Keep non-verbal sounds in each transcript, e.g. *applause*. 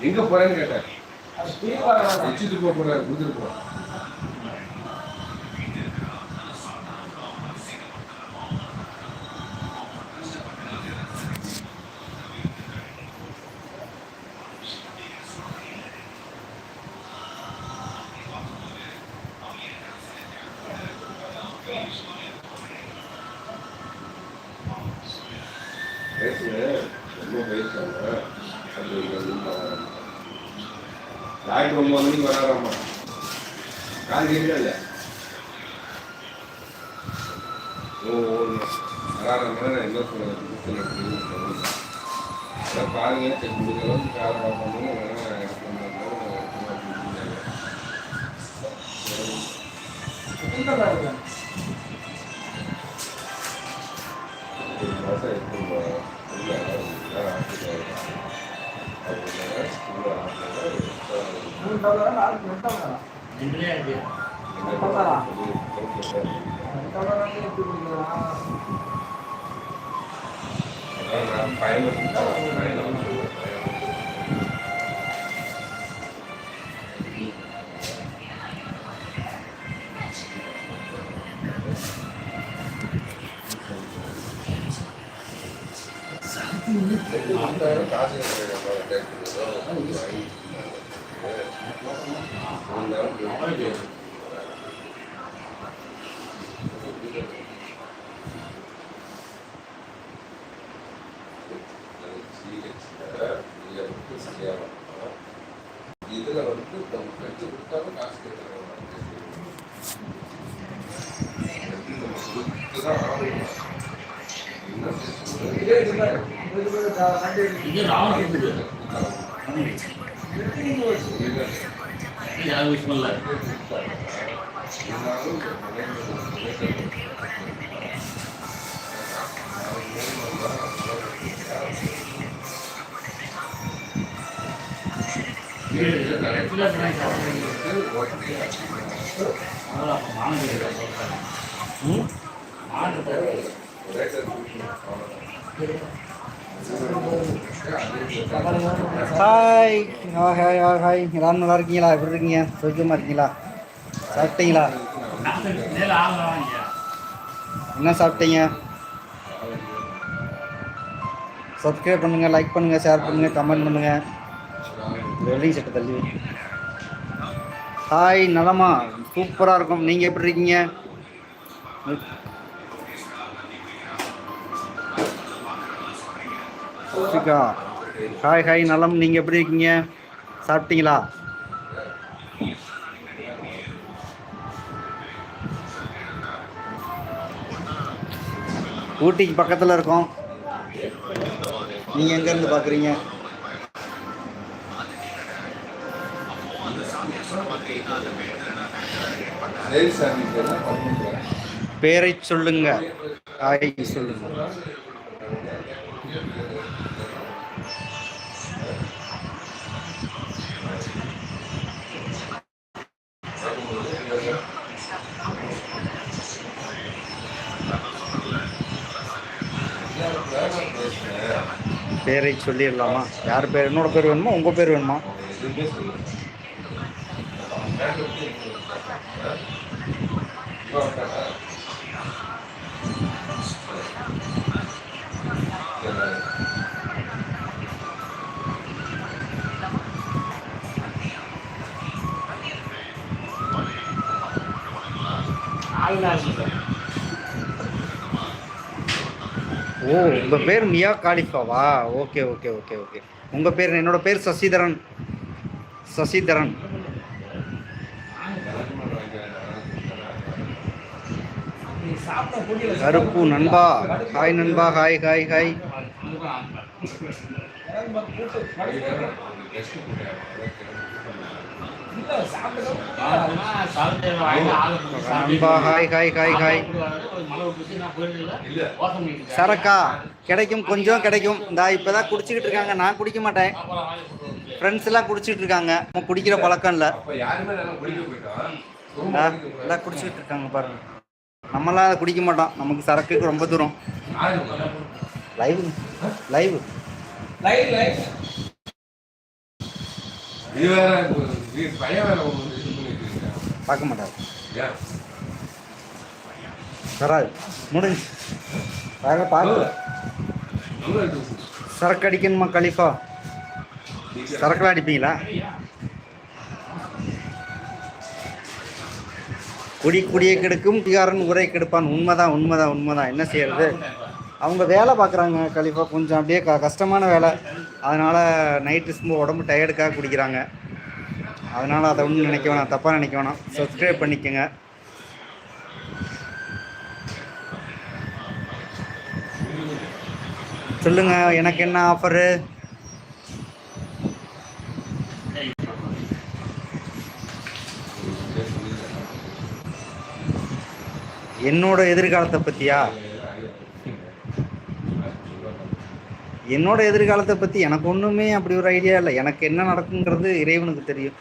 எங்க போறேன்னு கேட்டேன். போக போறாரு கொடுத்துட்டு போறேன் பேசுங்க ரொம்ப பேசுறாங்க அது ஞாயிற்று ஒன்பது மணிக்கு வராராமா கால் கேட்கல இல்ல ஓ வராராமா நான் என்ன சொல்றேன் அதான் முடிஞ்ச அளவுக்கு 哎呀，两。இது ராவண யாரும் விஷயம் இல்லை hi hi hi hi hi எல்லாரும் நல்லா இருக்கீங்களா? எப்படி இருக்கீங்க? சௌக்கியமாக இருக்கீங்களா? சாப்பிட்டீங்களா? என்ன சாப்பிட்டீங்க? சப்ஸ்கிரைப் பண்ணுங்கள் லைக் பண்ணுங்கள் ஷேர் பண்ணுங்கள் கமெண்ட் பண்ணுங்கள் வெல்டிங் செட்டு தள்ளி ஹாய் நலமா. சூப்பராக இருக்கும். நீங்கள் எப்படி இருக்கீங்க? ஸ்ரீகா ஹாய் ஹாய் நலம். நீங்கள் எப்படி இருக்கீங்க? சாப்பிட்டீங்களா? ஊட்டிக்கு பக்கத்தில் இருக்கோம். நீங்கள் எங்கேருந்து பார்க்குறீங்க பேரை சொல்லுங்க. காய் சொல்லுங்க. பேரை சொல்லிடலாமா? யார் பேர் என்னோட பேர் வேணுமா? உங்கள் பேர் வேணுமா? எதுவுமே ஓ உங்கள் பேர் மியா காலிஃபாவா ஓகே ஓகே ஓகே ஓகே. உங்கள் பேர் என்னோட பேர் சசிதரன். சசிதரன். கருப்பு நண்பா. ஹாய் நண்பா ஹாய் ஹாய் ஹாய். சரக்கா கிடைக்கும் கொஞ்சம் கிடைக்கும். இந்த இப்போ தான் குடிச்சிக்கிட்டு இருக்காங்க. நான் குடிக்க மாட்டேன். ஃப்ரெண்ட்ஸ் எல்லாம் குடிச்சிட்டு இருக்காங்க. நம்ம குடிக்கிற பழக்கம் இல்லை. அப்ப எல்லாம் குடிச்சிட்டு இருக்காங்க பாருங்க. நம்மளாம் அதை குடிக்க மாட்டோம். நமக்கு சரக்குக்கு ரொம்ப தூரம். லைவ் லைவ் லைவ் லைவ் இது வேற பையன் வேற ஒன்று இது பண்ணிட்டு இருக்கான். பார்க்க மாட்டார். வராது. முடிஞ்சு பார்க்க பார்க்கல. சரக்கு அடிக்கணுமா கலிஃபா? சரக்குலாம் அடிப்பீங்களா? குடி குடியை கெடுக்கும் குடிகாரன் உரை கெடுப்பான். உண்மைதான் உண்மைதான் உண்மைதான். என்ன செய்யறது? அவங்க வேலை பார்க்குறாங்க கலிஃபா கொஞ்சம் அப்படியே க கஷ்டமான வேலை. அதனால் நைட்டு சும்மா உடம்பு டயர்டுக்காக குடிக்கிறாங்க. அதனால் அதை ஒன்றும் நினைக்க வேணாம் தப்பாக நினைக்க வேணாம். சப்ஸ்கிரைப் பண்ணிக்கோங்க. சொல்லுங்க எனக்கு என்ன ஆஃபரு என்னோட எதிர்காலத்தை பற்றியா என்னோட எதிர்காலத்தை பற்றி எனக்கு ஒன்றுமே அப்படி ஒரு ஐடியா இல்லை. எனக்கு என்ன நடக்குங்கிறது இறைவனுக்கு தெரியும்.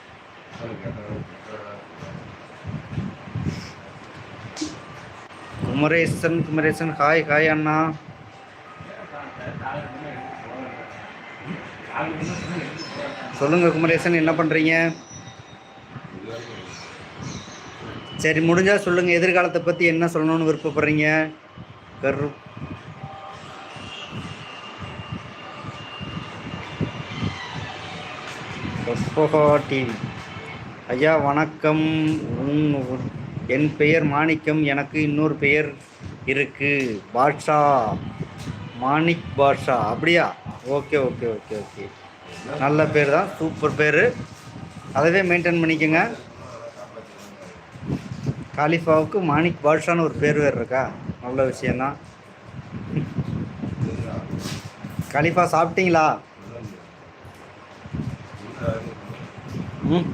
குமரேசன் குமரேசன் ஹாய் ஹாய் அண்ணா. சொல்லுங்க குமரேசன் என்ன பண்றீங்க? சரி முடிஞ்சா சொல்லுங்க. எதிர்காலத்தை பத்தி என்ன சொல்லணும்னு விருப்பப்படுறீங்க? கரு டிவி. ஐயா வணக்கம். என் பெயர் மாணிக்கம் எனக்கு இன்னொரு பெயர் இருக்குது பாட்ஷா. மாணிக் பாட்ஷா. அப்படியா? Okay okay okay okay. நல்ல பேர் தான். சூப்பர் பேர். அதவே மெயின்டைன் பண்ணிக்கோங்க. காலிஃபாவுக்கு மாணிக் பாட்ஷான்னு ஒரு பேர் வேறு இருக்கா? நல்ல விஷயந்தான் கலிஃபா சாப்பிட்டீங்களா? ம்.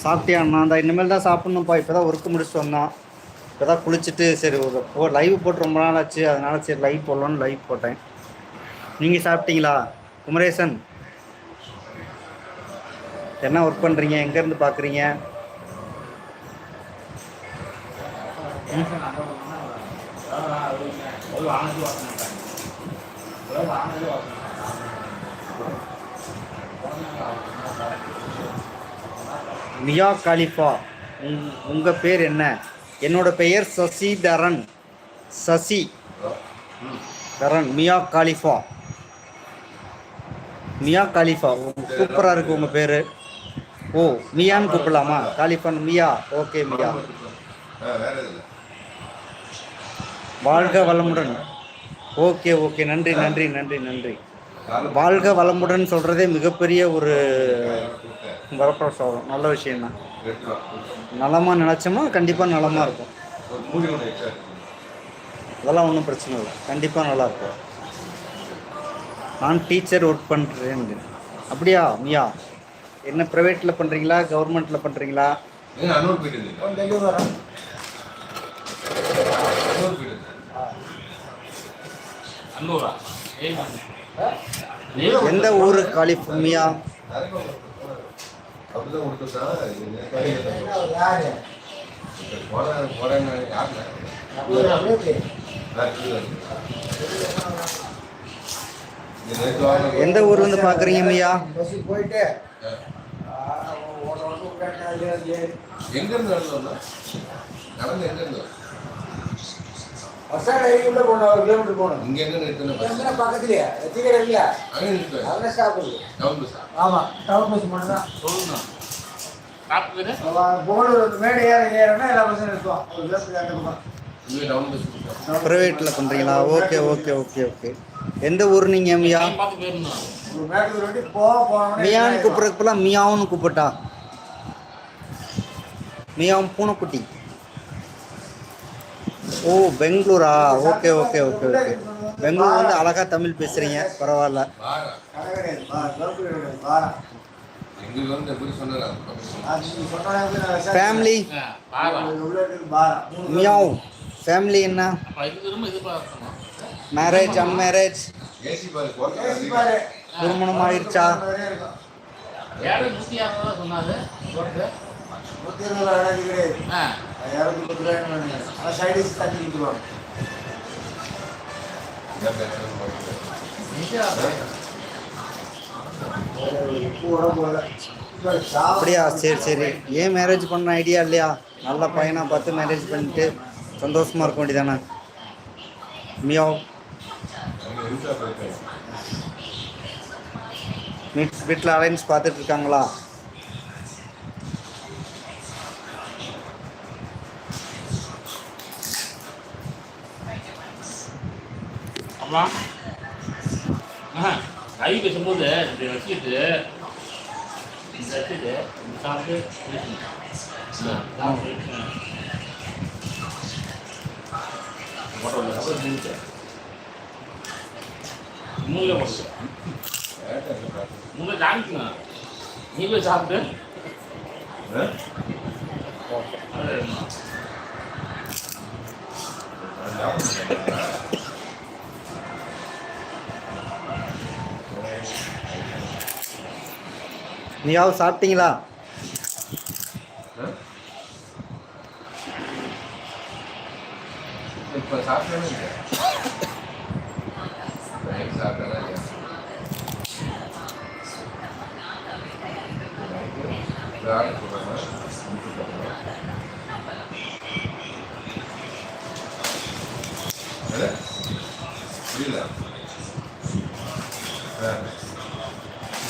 சாப்பிட்டியா நான் தான் இனிமேல் தான் சாப்பிட்ணும்ப்பா இப்போ தான் ஒர்க்கு முடிச்சுட்டு வந்தான். இப்போ தான் குளிச்சுட்டு சரி ஒரு லைவ் போட்டு ரொம்ப நாள் ஆச்சு. அதனால சரி லைவ் போடலான்னு லைவ் போட்டேன். நீங்கள் சாப்பிட்டீங்களா? குமரேசன்? என்ன ஒர்க் பண்ணுறீங்க எங்கேருந்து பார்க்குறீங்க மியா காலிஃபா. உங் உங்கள் பேர் என்ன? என்னோட பெயர் Sasidharan Sasi Dharan Mia Khalifa. Mia Khalifa சூப்பராக இருக்குது உங்கள் பேர். ஓ மியான்னு கூப்பிடலாமா? காலிஃபான் மியா. Okay Mia. வாழ்க வளமுடன். Okay okay. நன்றி நன்றி நன்றி நன்றி. வாழ்க வளமுடன் சொல்கிறதே மிகப்பெரிய ஒரு வரப்பிரசாதம். நல்ல விஷயம்தான். நலமாக நினச்சோம்னா கண்டிப்பாக நலமாக இருக்கும். அதெல்லாம் ஒன்றும் பிரச்சனை இல்லை. கண்டிப்பாக நல்லா இருக்கும். நான் டீச்சர் ஒர்க் பண்ணுறேன் அப்படியா மியா? என்ன ப்ரைவேட்டில் பண்ணுறீங்களா கவர்மெண்ட்டில் பண்ணுறீங்களா அன்னூர் எந்த ஊர்? காலிஃப் எந்த ஊர் வந்து பாக்குறீங்க ஐயா போயிட்டு எங்க இருந்து நடந்து எங்க இருந்து உள்ள போகணும் ஒரு கிலோமீட்டர் போகணும். இங்க எங்க நிறுத்தின பஸ்? பக்கத்துலயே எத்திக்கிற இல்லையா அங்க நிறுத்துவேன் அதில் ஸ்டாப் இருக்கு டவுன் ஆமாம் டவுன் பஸ் மட்டும் தான். பஸ் ப்ரைவேட்டில் பண்ணுறீங்களா ஓகே ஓகே ஓகே ஓகே எந்த ஊர் நீங்கள் மியா? மியான்னு கூப்பிட்றதுக்குலாம் மியாவுன்னு கூப்பிட்டா. மியாவும் பூனைக்குட்டி. ஓ பெங்களூரா? Okay okay okay okay. Bengaluru வந்து அழகா தமிழ் பேசுறீங்க. பரவாயில்ல. Family meow. ஃபேமிலி என்ன? மேரேஜ் அன்மேரேஜ் ஏசி பாரு போட்டு ஏசி பாரு. திருமணம் ஆயிடுச்சா நூற்றி இருபது கிடையாது. இரநூத்தி பத்து ரூபாய்னு நினைக்கிறேன். சைடிஸ் தண்ணி கொடுத்துருவாங்க அப்படியா? சரி சரி. ஏன் மேரேஜ் பண்ண ஐடியா இல்லையா? நல்ல பையனாக பார்த்து மேரேஜ் பண்ணிட்டு சந்தோஷமாக இருக்க வேண்டியதானே? மியோ வீட்டில் அலைன்ஸ் பார்த்துட்டு இருக்காங்களா? அப்புறம் கை பேசும்போது இப்படி இப்படி வச்சுட்டு சாப்பிட்டு. மூளை போட்டு மூளை காமிக்கங்க நீ போய் சாப்பிட்டு ஆ? நீயாவது சாப்பிட்டீங்களா? இப்ப சாப்பிட்டேனா.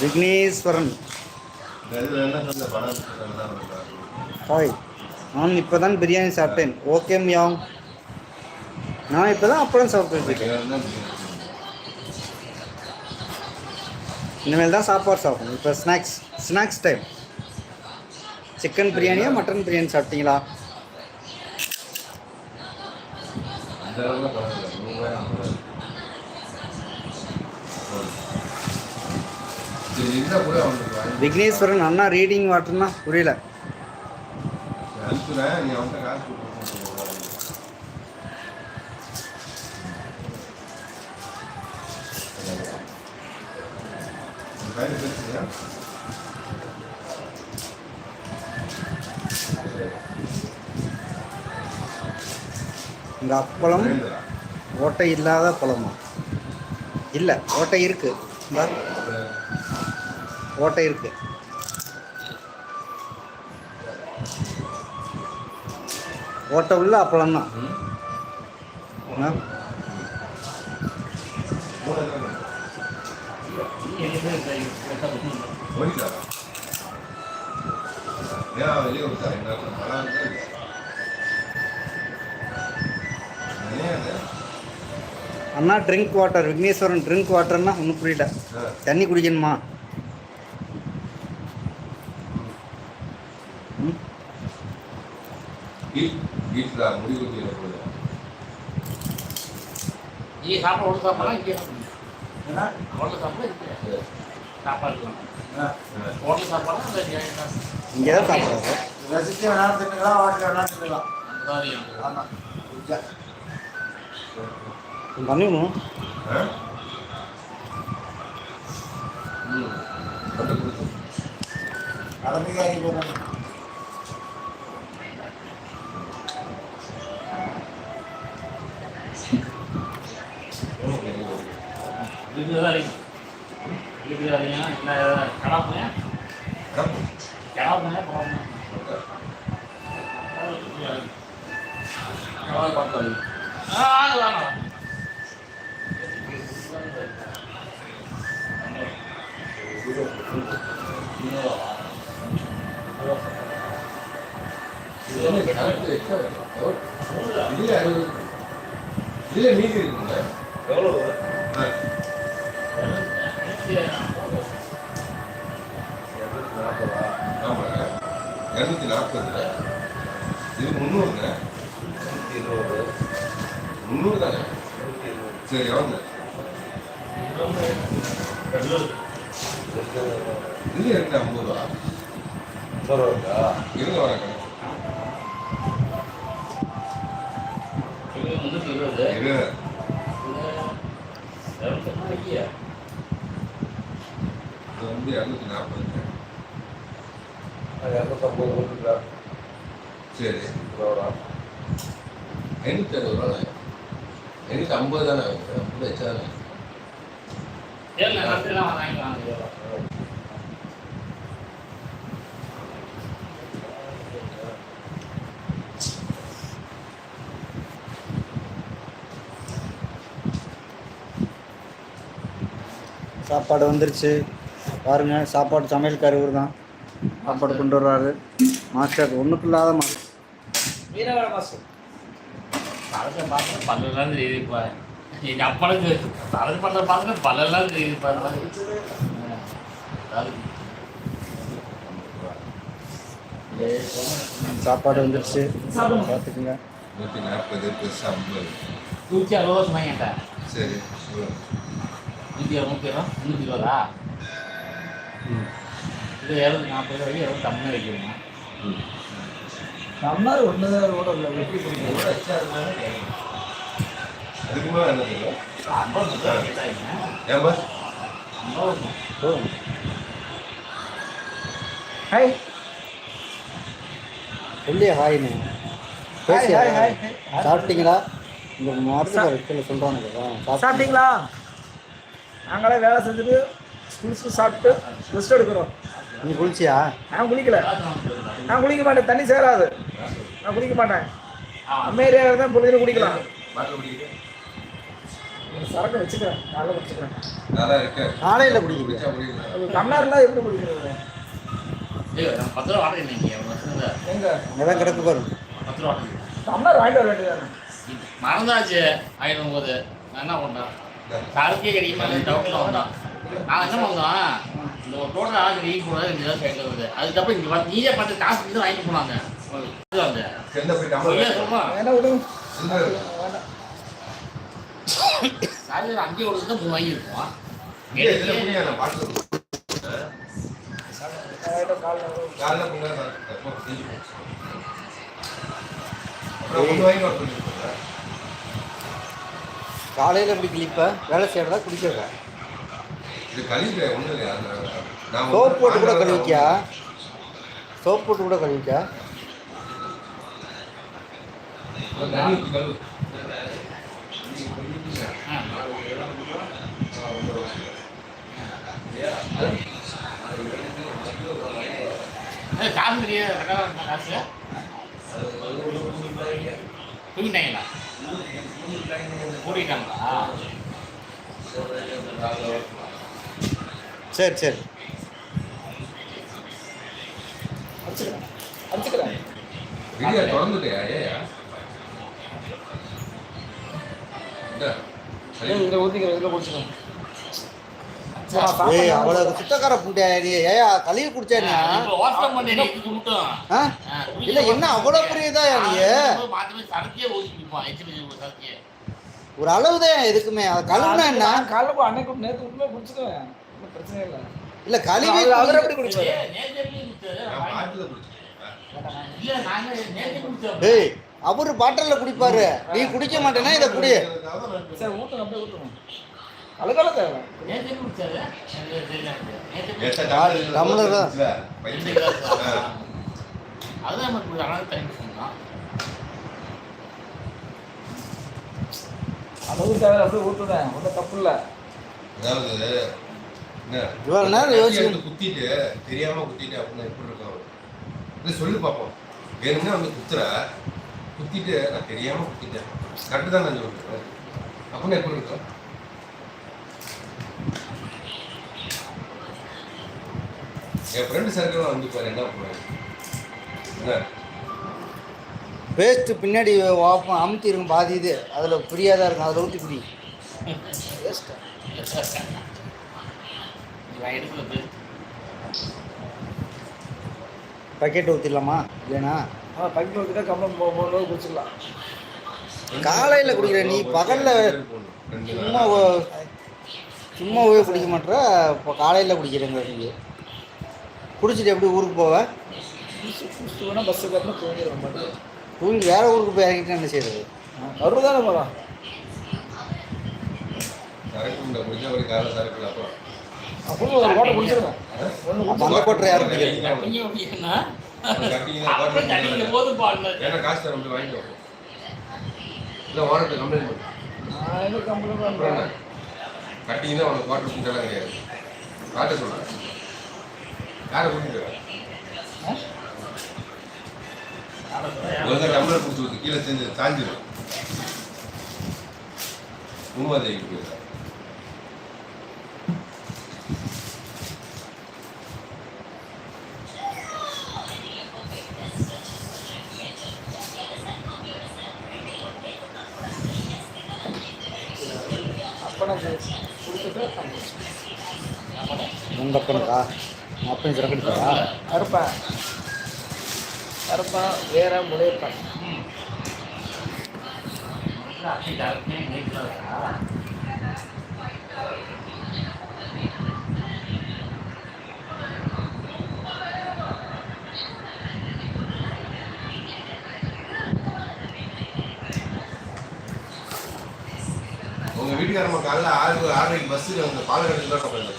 விக்னேஸ்வரன் ஹாய். நான் இப்போ தான் பிரியாணி சாப்பிட்டேன். Okay meow. நான் இப்போ தான் அப்புறம் சாப்பிட்டுருக்கேன் இனிமேல் தான் சாப்பாடு சாப்பிடணும். இப்போ ஸ்நாக்ஸ் ஸ்நாக்ஸ் டைம் சிக்கன் பிரியாணியா மட்டன் பிரியாணி சாப்பிட்டீங்களா அந்த அளவுக்கு பணம் இல்லை நூறு ரூபாய் ஐம்பது ரூபாய் சரி இருந்தால் கூட அவனுக்கு வாங்கி விக்னேஸ்வரன் அண்ணா ரீடிங் வாட்டர்னா புரியல. இந்த அப்பளம்? ஓட்டை இல்லாத பழமா இல்லை ஓட்டை இருக்கு. இந்தா, ஓட்டை இருக்கு. ஓட்டை உள்ள அப்பளம் தான். அண்ணா ட்ரிங்க் வாட்டர் விக்னேஸ்வரன் ட்ரிங்க் வாட்டர்னா ஒன்றும் புரியல. தண்ணி குடிக்கணுமா ம் கீட் கீட்ல முடி குத்தியில போகுது. நீ சாப்பிட ஒன்று சாப்பிடலாம் இங்கே சாப்பிடணும் என்ன? ஹோட்டல் சாப்பிட இங்கே. சாப்பாடு. ஹோட்டல் சாப்பாடு அந்த பிரியாணி தான். இங்கே தான் சாப்பிட்றாரு ரசிச்சு வேணாலும் தின்னுக்கலாம் வாட்டி வேணாலும் தின்னுக்கலாம். அந்த மாதிரி எனக்கு. ஆமா. புரிஞ்சா? பண்ணிடணும். அது வேணாம் இது என்ன கணக்கு எச்சா வேணும்? எவ்வளவு? இதுல அறுபது. இதுல மீதி இருக்குங்க ஆ. ஆமாங்க இரநூத்தி நாற்பது இது முந்நூறுங்க முந்நூறு தானே சரி எவ்வளோ இது இருக்கு ஐம்பது ரூபா இருங்க வரேங்க முன்னூற்றி இருபது கோடி இரநூத்தி நாற்பது. இரநூத்தம்பது சரி. ஐநூற்றி அறுபது ரூபா ஐநூற்றி ஐம்பது தானே ஐம்பது வச்சா சாப்பாடு வந்துருச்சு. பாருங்க சாப்பாடு சமையல்கார் இவர் தான். சாப்பாடு கொண்டு வர்றாரு. மாஸ்டர் ஒன்றுக்கு இல்லாத மாஸ்டர் பல்லெல்லாம் தெரியுது இப்போ எங்கள் அப்பனுக்கு பழத்து பழத்தை பார்த்து பல்லெல்லாம் தெரியுது பாருங்க அதாவது சாப்பாடு வந்துருச்சு. பார்த்துக்குங்க. நூற்றி நாற்பது ப்ளஸ் ஐம்பது நூற்றி அறுபது சொன்னாங்க சரி நூற்றி நூற்றி இருபது? இரநூத்தி நாற்பது வரைக்கும் இருபத்தி தமிழ் வைக்கணும் ம். நம்மளால ஒண்ணுதான் ஓட இல்லை. எப்படி பிடிக்கும் அதுக்கு மேலே என்ன தெரியும் ஐம்பது ஹாய் சொல்லியே ஹாய்னு ஹாய் பேசியா? ஹாய் ஹாய் சாப்பிட்டீங்களா? இந்த மரத்துக்கு சொல்கிறாங்க சாப்பிட்டீங்களா? நாங்களே வேலை செஞ்சுட்டு குளிச்சுட்டு சாப்பிட்டு ரெஸ்ட் எடுக்கிறோம். நீ குளிச்சியா? நான் குளிக்கல. நான் குளிக்க மாட்டேன். தண்ணி சேராது. நான் குளிக்க மாட்டேன். அம்மையாரியாக தான் பொழுதுன்னு குடிக்கலாம். சரக்கு வச்சுக்கிறேன். வச்சுக்கிறேன். காலையில் குடிக்கிறீங்க குடிச்சா குடிக்கிறேன் டம்ளர்லாம் எப்படி குடிக்கிறது? ஏய், நான் பத்து ரூபா வாடகை எங்க அங்கே தான். கிடக்கு பாரு. பத்து ரூபா டம்ளர் வாங்கிட்டு வர வேண்டியதானே மறந்தாச்சு. ஆயிரம் போது. நான் என்ன பண்ணேன்? சரக்கே கிடைக்க மாதிரி டவுட்டில் வந்தான். நான் என்ன ஒரு டோட்டல் ஆளுக்கு நீ கூட ரெண்டு தான் கேட்கறது அதுக்கப்புறம் இங்கே பார்த்து நீயே பார்த்து காசு கொடுத்து வாங்கிட்டு போனாங்க வந்து காலையில் அங்கேயே கொடுத்து தான் மூணு வாங்கியிருக்கோம். காலையில் எப்படி கிளிப்ப வேலை செய்யறதா குடிக்கிறதா? இது கழிவு ஒன்றும் இல்லையா? நான் சோப் போட்டு கூட கழுவிக்கியா சோப் போட்டு கூட கழுவிக்கா கழுவு காசு காசு. தூங்கிட்டாங்களா கூட்டிட்டாங்களா சரி சரி. அடிச்சுக்கிறேன் அடிச்சுக்கிறேன் வீடியோ திறந்துட்டியா ஏயா இந்த ஏய், இதுல ஊற்றிக்கிறேன் இதில் குடிச்சுக்கிறேன் ஏய் அவ்வளோ சுத்தக்கார புண்டையா நீ? ஏயா கழுவி குடிச்சா இல்லை என்ன அவ்வளோ பெரிய இதா நீ ஒரு அளவு தான் எதுக்குமே அது கழுவுனா என்ன? போய் அன்னைக்கு நேற்று உண்மையை குடிச்சுக்குவேன் ஒன்றும் பிரச்சனை இல்லை. இல்லை கழுவி அவர் எப்படி குடிச்சாரு? பாட்டில். ஏய் அவரு பாட்டிலில் குடிப்பாரு நீ குடிக்க மாட்டேன்னா இதை குடி. சரி ஊற்றுங்க அப்படியே சொன்னான் அளவு தேவை அப்படியே ஊற்றுவேன் ஒன்றும் தப்பு இல்லை. அதாவது என்ன இவ்வளவு நேரம் யோசிச்சு- குத்திட்டு தெரியாம குத்திட்டு அப்படின்னா எப்படி இருக்கும்? இல்லை சொல்லி பார்ப்போம் வேணும்னா வந்து குத்துற? குத்திட்டு நான் தெரியாம குத்திட்டேன். கரெக்டு தான் நான் சொல்றேன் அப்படின்னா எப்படி இருக்கும்? என் ஃப்ரெண்டு சர்க்கிள் வந்து பாரு என்ன பண்ணுவாங்க என்ன? பேஸ்ட்டு பின்னாடி வாப்பம் அமுத்தி இருக்கும் பாதி இது. அதில் ஃப்ரீயாக தான் இருக்கும் அதில் ஊற்றி குடி. எடுக்கிறது பக்கெட் ஊற்றிடலாமா இல்லைனா? ஆ பக்கெட் ஊற்றிட்டா மூணு ரூபா குடிச்சிடலாம். காலையில் குடிக்கிற நீ பகலில் சும்மா சும்மா போய் குடிக்க மாட்டேற இப்போ காலையில் குடிக்கிறேங்க நீ. குடிச்சிட்டு எப்படி ஊருக்கு போவ? குடிச்சு குடிச்சிட்டு வேணால் பஸ்ஸுக்கு வரணும் தூங்கி வேற ஊருக்கு போய் இறங்கிட்டு என்ன செய்யறது கரு தானே போகலாம் சரக்கு உண்டை குடிச்சா ஒரு காலை சரக்கு அப்புறம் அப்போ கோட்டை யாரும் காசு தர முடியும் வாங்கிட்டு இல்லை ஓனர்கிட்ட கம்ப்ளைண்ட் பண்ணு நான் கம்பெனி கட்டிங் தான் உனக்கு குவார்டர் ஃபுட்டெல்லாம் கிடையாது காட்ட சொல்கிறேன் யாரை கூட்டிட்டு டம்ளர் கொடுத்து கீழே செஞ்சு சாஞ்சிடும் உண்மை தேய்க்கு போயிருந்தா உங்கள் அப்பனுக்கா உங்கள் அப்பன் சிறக்கடிப்பாரா கருப்பன் கருப்பன் வேற முளையப்பன் உங்க வீட்டுக்காரம்மா காலைல ஆறு ஆறரைக்கு பஸ்ஸுக்கு அந்த பாலகடத்தில் தான் போயிருந்தோம்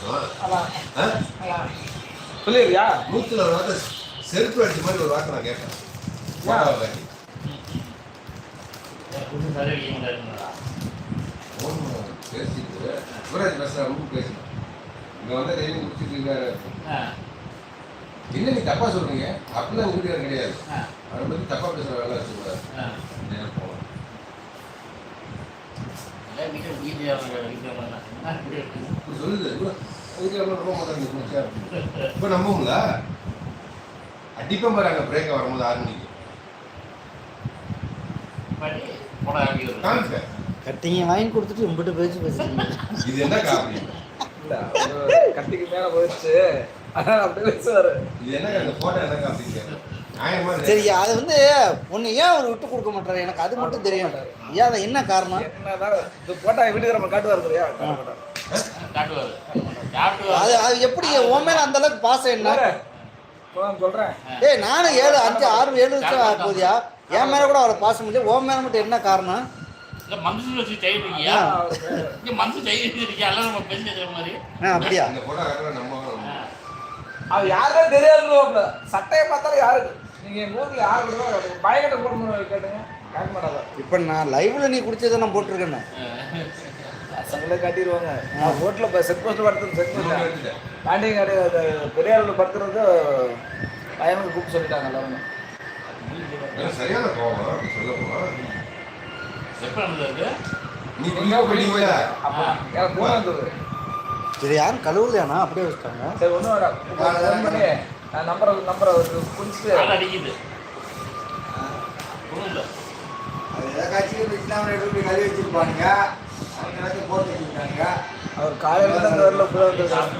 சொல்லிடுறியா? நூத்துல ஒரு வார்த்தை செருப்பு அடிச்ச மாதிரி ஒரு வார்த்தை நான் கேட்டேன் பேசிட்டு சிவராஜ் பேசுற ரொம்ப பேசணும். இங்க வந்து டெய்லி முடிச்சுட்டு இருக்காரு. என்ன நீ தப்பா சொல்றீங்க? அப்படிலாம் உங்க வீட்டுக்காரர் கிடையாது. அவரை பத்தி தப்பா பேசுற வேலை வச்சுக்கூடாது சொல்லுது அதுக்கு ரொம்ப மாட்டாங்க இப்போ நம்புங்களா அடிப்பேன் பாரு அங்கே பிரேக்கை வரும்போது ஆறு மணிக்கு. கட்டிங்க வாங்கி கொடுத்துட்டு உங்கள்கிட்ட பேச்சு பேசுறீங்க இது என்ன காப்பி கட்டிக்கு மேல போயிடுச்சு. சரி அது வந்து ஒன்று ஏன் அவர் விட்டு கொடுக்க மாட்டாரு? எனக்கு அது மட்டும் தெரியும். ஏன் அது என்ன காரணம்? போட்டா வீட்டுக்கு நம்ம காட்டுவாரு. அது அது எப்படி? உன் மேல அந்த அளவுக்கு பாசம் என்ன? சொல்றேன். ஏய் நானும் ஏழு அஞ்சு ஆறு ஏழு வருஷம் ஆக போதியா? என் மேல கூட அவளை பாசம் இல்லை உன் மேல மட்டும் என்ன காரணம்? அப்படியா? போட்டோ அது யாருமே தெரியாது சட்டையை பார்த்தாலும் யாருக்கு? நீங்க எங்க ஊர்ல யாரு கூட பயக்கட்ட போடணும் கேட்டுங்க. கேட்க மாட்டாங்க. இப்போ நான் லைவ்ல நீ குடிச்சதை நான் போட்டிருக்கேன்னு. பசங்களே காட்டிடுவாங்க. நான் ரோட்ல இப்போ செக் போஸ்ட் படுத்துறது செக் போஸ்ட் எடுத்துட்டேன் பாண்டியன் கடை பெரியாரில் படுத்துறது பையனுக்கு கூப்பிட்டு சொல்லிட்டாங்க எல்லாருமே. எனக்கு சரியான அப்படி சொல்ல போனா எப்ப நடந்தது இது யாரும் கழுவலையாண்ணா? அப்படியே வச்சுட்டாங்க. சரி ஒன்றும் பண்ணி நான் நம்பரை நம்பரை குடிச்சிட்டு அடிக்குது. அது எடுத்து கழுவி வச்சிருப்பானுங்க. அவங்க போட்டு வச்சிருக்காங்க அவர் காலையில் தான் வரல ஃபுல்லாக வந்துருக்காங்க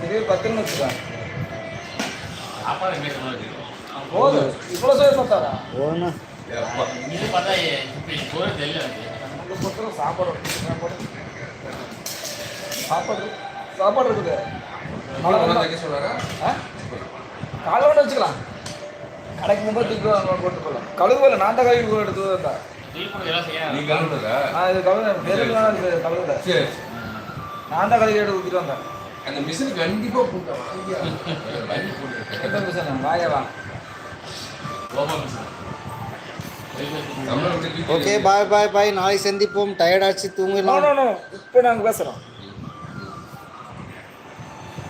திடீர் பத்துன்னு சாப்பாடு. போதும் இவ்வளோ சொல்லி பார்த்தாரா எனக்கு சாப்பாடு சாப்பாடு. இருக்குது. உங்களை கொண்டாந்து வைக்க சொன்னாரா? ஆ? காலை வேணா வச்சுக்கலாம். கடைக்கு மும்பை தூக்கி போட்டு போகலாம் கழுவுல நான் தான் கழுவி எடுத்து எல்லாம் நீ? நான் இது கழுவு கழுவுல சரி நான் தான் கழுவி எடுத்து ஊற்றிட்டு வந்தேன். அந்த மிஷின் கண்டிப்பா போட்டா வாங்கியா *laughs* வாங்கி போட்டு. எந்த மிஷன்? ஓகே பாய் பாய் பாய் நாளை சந்திப்போம். டயர்டாச்சு நோ தூங்கலாம் நோ நோ இப்போ நாங்கள் பேசுகிறோம்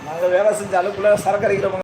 நாங்கள் வேலை செஞ்ச அளவுக்குள்ள சரக்கு அடிக்கிறவங்க